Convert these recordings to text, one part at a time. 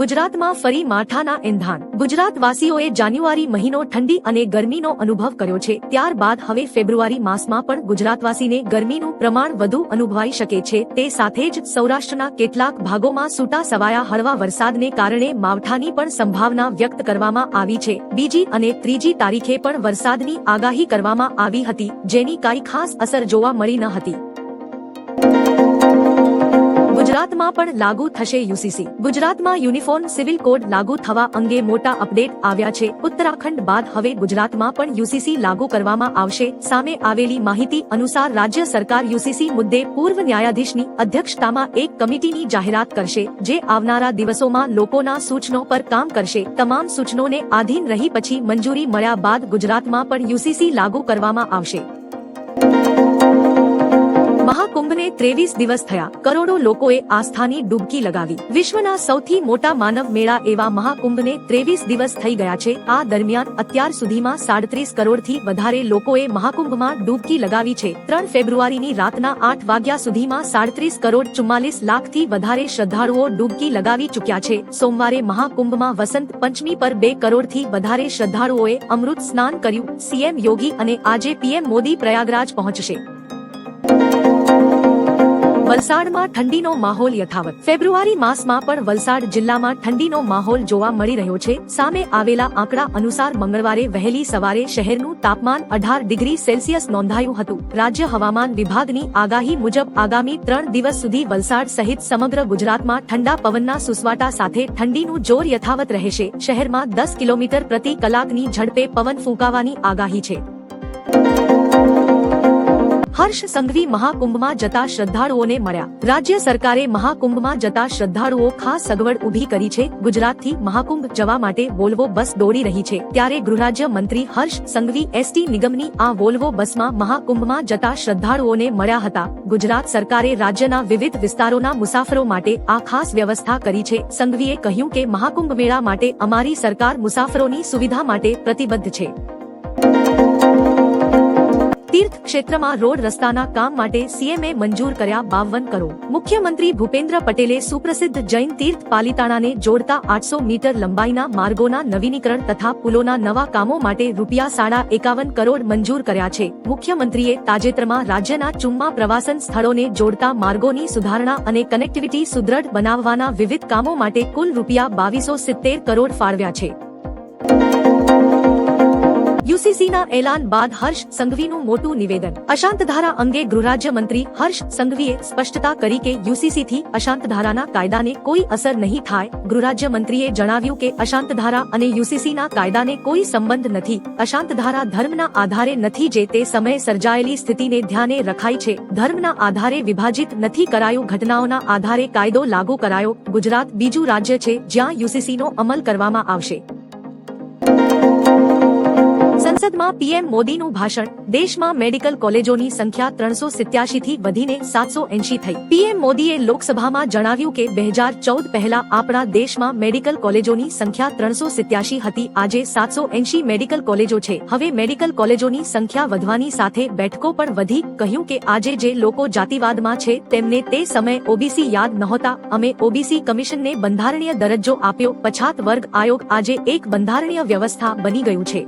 ગુજરાતમાં ફરી માઠાના એંધાણ. ગુજરાતવાસીઓએ જાન્યુઆરી મહિનો ઠંડી અને ગરમીનો અનુભવ કર્યો છે. ત્યારબાદ હવે ફેબ્રુઆરી માસમાં પણ ગુજરાતવાસીને ગરમીનું પ્રમાણ વધુ અનુભવાઈ શકે છે. તે સાથે જ સૌરાષ્ટ્રના કેટલાક ભાગોમાં સૂટા સવાયા હળવા વરસાદને કારણે માવઠાની પણ સંભાવના વ્યક્ત કરવામાં આવી છે. બીજી અને ત્રીજી તારીખે પણ વરસાદની આગાહી કરવામાં આવી હતી, જેની કાંઈ ખાસ અસર જોવા મળી ન હતી. ગુજરાતમાં પણ લાગુ થશે યુસીસી. ગુજરાતમાં યુનિફોર્મ સિવિલ કોડ લાગુ થવા અંગે મોટા અપડેટ આવ્યા છે. ઉત્તરાખંડ બાદ હવે ગુજરાતમાં પણ યુસીસી લાગુ કરવામાં આવશે. સામે આવેલી માહિતી અનુસાર રાજ્ય સરકાર યુસીસી મુદ્દે પૂર્વ ન્યાયાધીશની અધ્યક્ષતામાં એક કમિટીની જાહેરાત કરશે, જે આવનારા દિવસોમાં લોકોના સૂચનો પર કામ કરશે. તમામ સૂચનોને આધીન રહી પછી મંજૂરી મળ્યા બાદ ગુજરાતમાં પણ યુસીસી લાગુ કરવામાં આવશે. મહાકુંભને ત્રેવીસ દિવસ થયા. કરોડો લોકોએ આસ્થાની ડૂબકી લગાવી. વિશ્વના સૌથી મોટા માનવ મેળા એવા મહાકુંભને ત્રેવીસ દિવસ થઈ ગયા છે. આ દરમિયાન અત્યાર સુધીમાં સાડત્રીસ કરોડથી વધારે લોકોએ મહાકુંભમાં ડૂબકી લગાવી છે. ત્રણ ફેબ્રુઆરીની રાતના આઠ વાગ્યા સુધીમાં સાડત્રીસ કરોડ ચુમ્માલીસ લાખથી વધારે શ્રદ્ધાળુઓ ડૂબકી લગાવી ચૂક્યા છે. સોમવારે મહાકુંભમાં વસંત પંચમી પર બે કરોડથી વધારે શ્રદ્ધાળુઓએ અમૃત સ્નાન કર્યું. સીએમ યોગી અને આજે પીએમ મોદી પ્રયાગરાજ પહોંચશે. વલસાડમાં ઠંડીનો માહોલ યથાવત. ફેબ્રુઆરી માસમાં પણ વલસાડ જિલ્લામાં ઠંડીનો માહોલ જોવા મળી રહ્યો છે. સામે આવેલા આંકડા અનુસાર મંગળવારે વહેલી સવારે શહેરનું તાપમાન અઢાર ડિગ્રી સેલ્સિયસ નોંધાયું હતું. રાજ્ય હવામાન વિભાગની આગાહી મુજબ આગામી ત્રણ દિવસ સુધી વલસાડ સહિત સમગ્ર ગુજરાતમાં ઠંડા પવનના સુસવાટા સાથે ઠંડીનું જોર યથાવત રહેશે. શહેરમાં દસ કિલોમીટર પ્રતિ કલાકની ઝડપે પવન ફૂંકાવાની આગાહી છે. હર્ષ સંઘવી મહાકુંભમાં જતા શ્રદ્ધાળુઓને મળ્યા. રાજ્ય સરકારે મહાકુંભમાં જતા શ્રદ્ધાળુઓ ખાસ સગવડ ઊભી કરી છે. ગુજરાતથી મહાકુંભ જવા માટે વોલ્વો બસ દોડી રહી છે. ત્યારે ગૃહરાજ્ય મંત્રી હર્ષ સંઘવી એસટી નિગમની આ વોલ્વો બસમાં મહાકુંભમાં જતા શ્રદ્ધાળુઓને મળ્યા હતા. ગુજરાત સરકારે રાજ્યના વિવિધ વિસ્તારોના મુસાફરો માટે આ ખાસ વ્યવસ્થા કરી છે. સંઘવીએ કહ્યું કે મહાકુંભ મેળા માટે અમારી સરકાર મુસાફરોની સુવિધા માટે પ્રતિબદ્ધ છે. તીર્થ ક્ષેત્રમાં રોડ રસ્તાના કામ માટે સીએમએ મંજૂર કર્યા બાવન કરોડ. મુખ્યમંત્રી ભૂપેન્દ્ર પટેલે સુપ્રસિદ્ધ જૈન તીર્થ પાલિતાણાને જોડતા આઠસો મીટર લંબાઈના માર્ગોના નવીનીકરણ તથા પુલોના નવા કામો માટે રૂપિયા સાડા એકાવન કરોડ મંજૂર કર્યા છે. મુખ્યમંત્રીએ તાજેતરમાં રાજ્યના ચુમ્મા પ્રવાસન સ્થળોને જોડતા માર્ગોની સુધારણા અને કનેક્ટિવિટી સુદ્રઢ બનાવવાના વિવિધ કામો માટે કુલ રૂપિયા બાવીસો સિત્તેર કરોડ ફાળવ્યા છે. યુસીસીના એલાન બાદ હર્ષ સંઘવીનું મોટું નિવેદન. અશાંતધારા અંગે ગૃહરાજ્ય મંત્રી હર્ષ સંઘવીએ સ્પષ્ટતા કરી કે યુસીસીથી અશાંતધારાના કાયદાને કોઈ અસર નહીં થાય. ગૃહરાજ્ય મંત્રીએ જણાવ્યું કે અશાંતધારા અને યુસીસીના કાયદાને કોઈ સંબંધ નથી. અશાંતધારા ધર્મના આધારે નથી જે તે સમયે સર્જાયેલી સ્થિતિને ધ્યાને રખાઈ છે. ધર્મના આધારે વિભાજિત નથી કરાયું ઘટનાઓના આધારે કાયદો લાગુ કરાયો. ગુજરાત બીજું રાજ્ય છે જ્યાં યુસીસીનો અમલ કરવામાં આવશે. સંસદમાં પીએમ મોદીનું ભાષણ, દેશમાં મેડિકલ કોલેજોની સંખ્યા ત્રણસો સિત્યાસી થી વધીને સાતસો એંશી થઈ. પીએમ મોદીએ લોકસભામાં જણાવ્યું કે બે હજાર ચૌદ પહેલા આપણા દેશમાં મેડિકલ કોલેજોની સંખ્યા ત્રણસો સિત્યાસી હતી. આજે સાતસો એંશી મેડિકલ કોલેજો છે. હવે મેડિકલ કોલેજોની સંખ્યા વધવાની સાથે બેઠકો પણ વધી. કહ્યું કે આજે જે લોકો જાતિવાદમાં છે, તેમને તે સમયે ઓબીસી યાદ નહોતા. અમે ઓબીસી કમિશનને બંધારણીય દરજ્જો આપ્યો. પછાત વર્ગ આયોગ આજે એક બંધારણીય વ્યવસ્થા બની ગયું છે.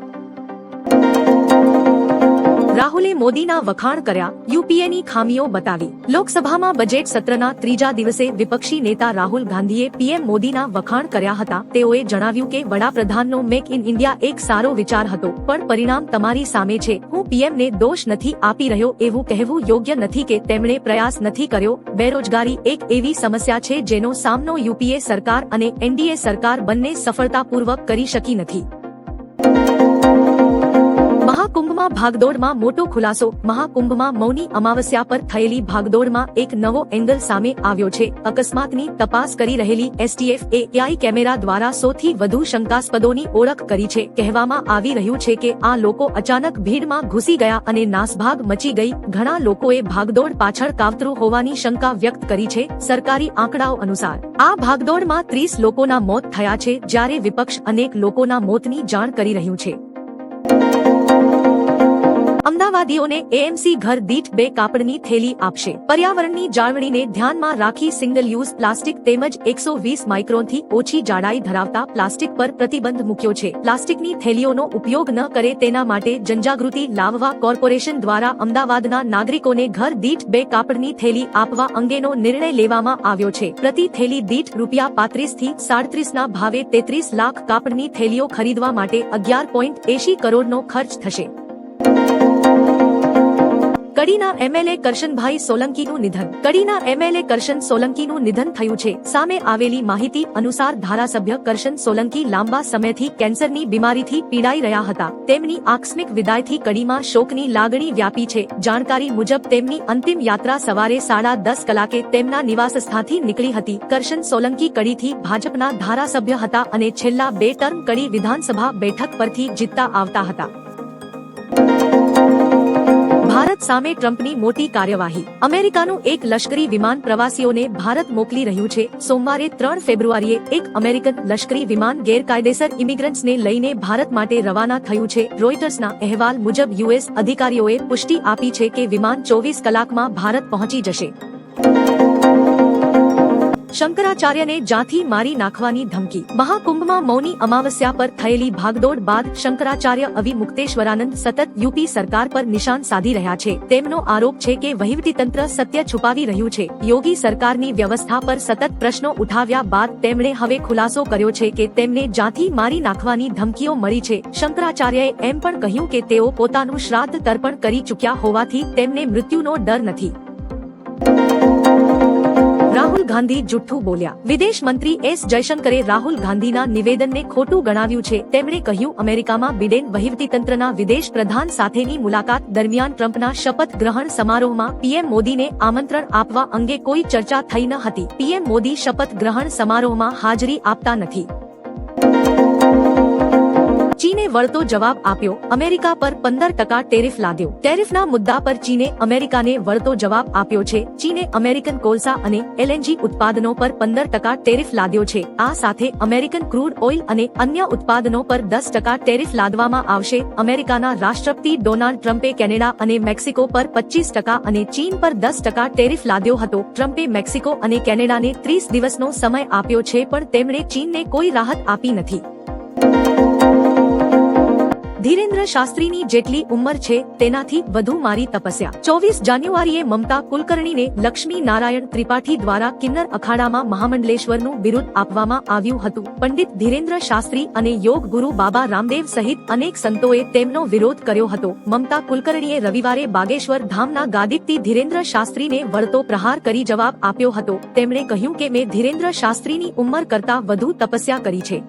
રાહુલે મોદીના વખાણ કર્યા, યુપીએની ખામીઓ બતાવી. લોકસભામાં બજેટ સત્રના ત્રીજા દિવસે વિપક્ષી નેતા રાહુલ ગાંધીએ પીએમ મોદીના વખાણ કર્યા હતા. તેઓએ જણાવ્યું કે વડાપ્રધાનનો મેક ઇન ઇન્ડિયા એક સારો વિચાર હતો, પણ પરિણામ તમારી સામે છે. હું પીએમને દોષ નથી આપી રહ્યો એવું કહેવું યોગ્ય નથી કે તેમણે પ્રયાસ નથી કર્યો. બેરોજગારી એક એવી સમસ્યા છે જેનો સામનો યુપીએ સરકાર અને એનડીએ સરકાર બંને સફળતાપૂર્વક કરી શકી નથી. મહાકુંભમાં ભાગદોડમાં મોટો ખુલાસો. મહાકુંભમાં મૌની અમાવસ્યા પર થયેલી ભાગદોડમાં એક નવો એંગલ સામે આવ્યો છે. અકસ્માતની તપાસ કરી રહેલી એસટીએફ એ એઆઈ કેમેરા દ્વારા સૌથી વધુ શંકાસ્પદોની ઓળખ કરી છે. કહેવામાં આવી રહ્યું છે કે આ લોકો અચાનક ભીડમાં ઘૂસી ગયા અને નાસભાગ મચી ગઈ. ઘણા લોકોએ ભાગદોડ પાછળ કાવતરું હોવાની શંકા વ્યક્ત કરી છે સરકારી આંકડાઓ અનુસાર. આ ભાગદોડમાં ત્રીસ લોકોના મોત થયા છે. જ્યારે વિપક્ષ અનેક લોકોના મોતની જાણ કરી રહ્યું છે. અમદાવાદીઓને એએમસી ઘર દીઠ બે કાપડની થેલી આપશે. પર્યાવરણની જાળવણીને ધ્યાનમાં રાખી સિંગલ યુઝ પ્લાસ્ટિક તેમજ એકસો વીસ માઇક્રોનથી ઓછી જાડાઈ ધરાવતા પ્લાસ્ટિક પર પ્રતિબંધ મૂક્યો છે. પ્લાસ્ટિકની થેલીઓનો ઉપયોગ ન કરે તેના માટે જનજાગૃતિ લાવવા કોર્પોરેશન દ્વારા અમદાવાદના નાગરિકોને ઘર દીઠ બે કાપડની થેલી આપવા અંગેનો નિર્ણય લેવામાં આવ્યો છે. પ્રતિ થેલી દીઠ રૂપિયા પાંત્રીસથી સાડત્રીસ ભાવે તેત્રીસ લાખ કાપડની થેલીઓ ખરીદવા માટે અગિયાર પોઈન્ટ એશી કરોડનો ખર્ચ થશે. કડીના એમએલએ કરશનભાઈ સોલંકીનું નિધન. કડીના એમએલએ કરશન સોલંકીનું નિધન થયું છે. સામે આવેલી માહિતી અનુસાર ધારાસભ્ય કરશન સોલંકી લાંબા સમયથી કેન્સરની બીમારીથી પીડાઈ રહ્યા હતા. તેમની આકસ્મિક વિદાયથી કડીમાં શોકની લાગણી વ્યાપી છે. જાણકારી મુજબ તેમની અંતિમ યાત્રા સવારે સાડા દસ કલાકે તેમના નિવાસસ્થાનથી નીકળી હતી. કરશન સોલંકી કડીથી ભાજપના ધારાસભ્ય હતા અને છેલ્લા બે ટર્મ કડી વિધાનસભા બેઠક પરથી જીતતા આવતા હતા. ભારત સામે ટ્રમ્પની મોટી કાર્યવાહી. અમેરિકાનું એક લશ્કરી વિમાન પ્રવાસીઓને ભારત મોકલી રહ્યું છે. સોમવારે ત્રણ ફેબ્રુઆરીએ એક અમેરિકન લશ્કરી વિમાન ગેરકાયદેસર ઇમિગ્રન્ટ્સને લઈને ભારત માટે રવાના થયું છે. રોયટર્સના અહેવાલ મુજબ યુએસ અધિકારીઓએ પુષ્ટિ આપી છે કે વિમાન ચોવીસ કલાકમાં ભારત પહોંચી જશે. શંકરાચાર્યને જાથી મારી નાખવાની ધમકી. મહાકુંભમાં મૌની અમાવસ્યા પર થયેલી ભાગદોડ બાદ શંકરાચાર્ય અવિમુક્તેશ્વરાનંદ સતત યુપી સરકાર પર નિશાન સાધી રહ્યા છે. તેમનો આરોપ છે કે વહીવટીતંત્ર સત્ય છુપાવી રહ્યું છે. યોગી સરકારની વ્યવસ્થા પર સતત પ્રશ્નો ઉઠાવ્યા બાદ તેમણે હવે ખુલાસો કર્યો છે કે તેમને જાથી મારી નાખવાની ધમકીઓ મળી છે, શંકરાચાર્યએ એમ પણ કહ્યું કે તેઓ પોતાનું શ્રાદ્ધ તર્પણ કરી ચૂક્યા હોવાથી તેમને મૃત્યુનો ડર નથી. રાહુલ ગાંધી જુઠ્ઠું બોલ્યા. વિદેશ મંત્રી એસ જયશંકરે રાહુલ ગાંધીના નિવેદનને ખોટું ગણાવ્યું છે. તેમણે કહ્યું, અમેરિકામાં બિડેન વહીવટીતંત્રના વિદેશ પ્રધાન સાથેની મુલાકાત દરમિયાન ટ્રમ્પના શપથ ગ્રહણ સમારોહમાં પીએમ મોદીને આમંત્રણ આપવા અંગે કોઈ ચર્ચા થઈ ન હતી. પીએમ મોદી શપથ ગ્રહણ સમારોહમાં હાજરી આપતા નથી. ચીને વળતો જવાબ આપ્યો, અમેરિકા પર પંદર ટકા ટેરિફ લાદ્યો. ટેરિફના મુદ્દા પર ચીને અમેરિકાને વળતો જવાબ આપ્યો છે, ચીને અમેરિકન કોલસા અને એલએનજી ઉત્પાદનો પર પંદર ટકા ટેરિફ લાદ્યો છે. આ સાથે અમેરિકન ક્રૂડ ઓઇલ અને અન્ય ઉત્પાદનો પર દસ ટકા ટેરિફ લાદવામાં આવશે. અમેરિકાના રાષ્ટ્રપતિ ડોનાલ્ડ ટ્રમ્પે કેનેડા અને મેક્સિકો પર પચીસ ટકા અને ચીન પર દસ ટકા ટેરિફ લાદ્યો હતો. ટ્રમ્પે મેક્સિકો અને કેનેડાને ત્રીસ દિવસનો સમય આપ્યો છે, પણ તેમણે ચીનને કોઈ રાહત આપી નથી. ધીરેન્દ્ર શાસ્ત્રીની જેટલી ઉંમર છે, તેનાથી વધુ મારી તપસ્યા. ચોવીસ જાન્યુઆરીએ મમતા કુલકર્ણીને લક્ષ્મી નારાયણ ત્રિપાઠી દ્વારા કિન્નર અખાડામાં મહામંડલેશ્વરનું બિરુદ આપવામાં આવ્યું હતું. પંડિત ધીરેન્દ્ર શાસ્ત્રી અને યોગ ગુરુ બાબા રામદેવ સહિત અનેક સંતોએ તેમનો વિરોધ કર્યો હતો. મમતા કુલકર્ણીએ રવિવારે બાગેશ્વર ધામના ગાદિકથી ધીરેન્દ્ર શાસ્ત્રીને વળતો પ્રહાર કરી જવાબ આપ્યો હતો. તેમણે કહ્યું કે મેં ધીરેન્દ્ર શાસ્ત્રીની ઉંમર કરતા વધુ તપસ્યા કરી છે.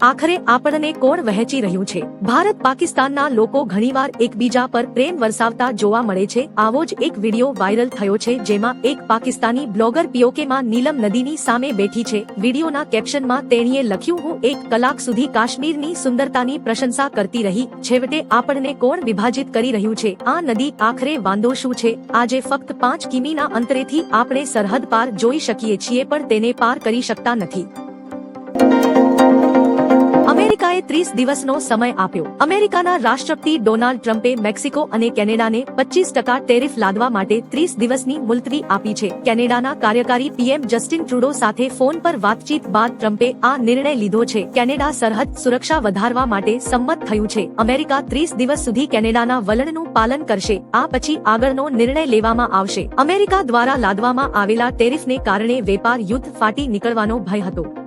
આખરે આપણને કોણ વહેંચી રહ્યું છે? ભારત પાકિસ્તાનના લોકો ઘણીવાર એકબીજા પર પ્રેમ વરસાવતા જોવા મળે છે. આવો જ એક વીડિયો વાયરલ થયો છે જેમાં એક પાકિસ્તાની બ્લોગર પીઓકેમાં નીલમ નદીની સામે બેઠી છે. વિડીયોના કેપ્શનમાં તેણીએ લખ્યું, હું એક કલાક સુધી કાશ્મીરની સુંદરતાની પ્રશંસા કરતી રહી. છેવટે આપણને કોણ વિભાજિત કરી રહ્યું છે? આ નદી આખરે વાંધો શું છે? આજે ફક્ત પાંચ કિમીના અંતરેથી આપણે સરહદ પાર જોઈ શકીએ છીએ, પણ તેને પાર કરી શકતા નથી. અમેરિકાએ ત્રીસ દિવસનો સમય આપ્યો. અમેરિકાના રાષ્ટ્રપતિ ડોનાલ્ડ ટ્રમ્પે મેક્સિકો અને કેનેડાને પચીસ ટકા ટેરિફ લાદવા માટે ત્રીસ દિવસની મુલતવી આપી છે. કેનેડાના કાર્યકારી પીએમ જસ્ટિન ટ્રુડો સાથે ફોન પર વાતચીત બાદ ટ્રમ્પે આ નિર્ણય લીધો છે. કેનેડા સરહદ સુરક્ષા વધારવા માટે સંમત થયું છે. અમેરિકા ત્રીસ દિવસ સુધી કેનેડાના વલણનું પાલન કરશે. આ પછી આગળનો નિર્ણય લેવામાં આવશે. અમેરિકા દ્વારા લાદવામાં આવેલા ટેરિફને કારણે વેપાર યુદ્ધ ફાટી નીકળવાનો ભય હતો.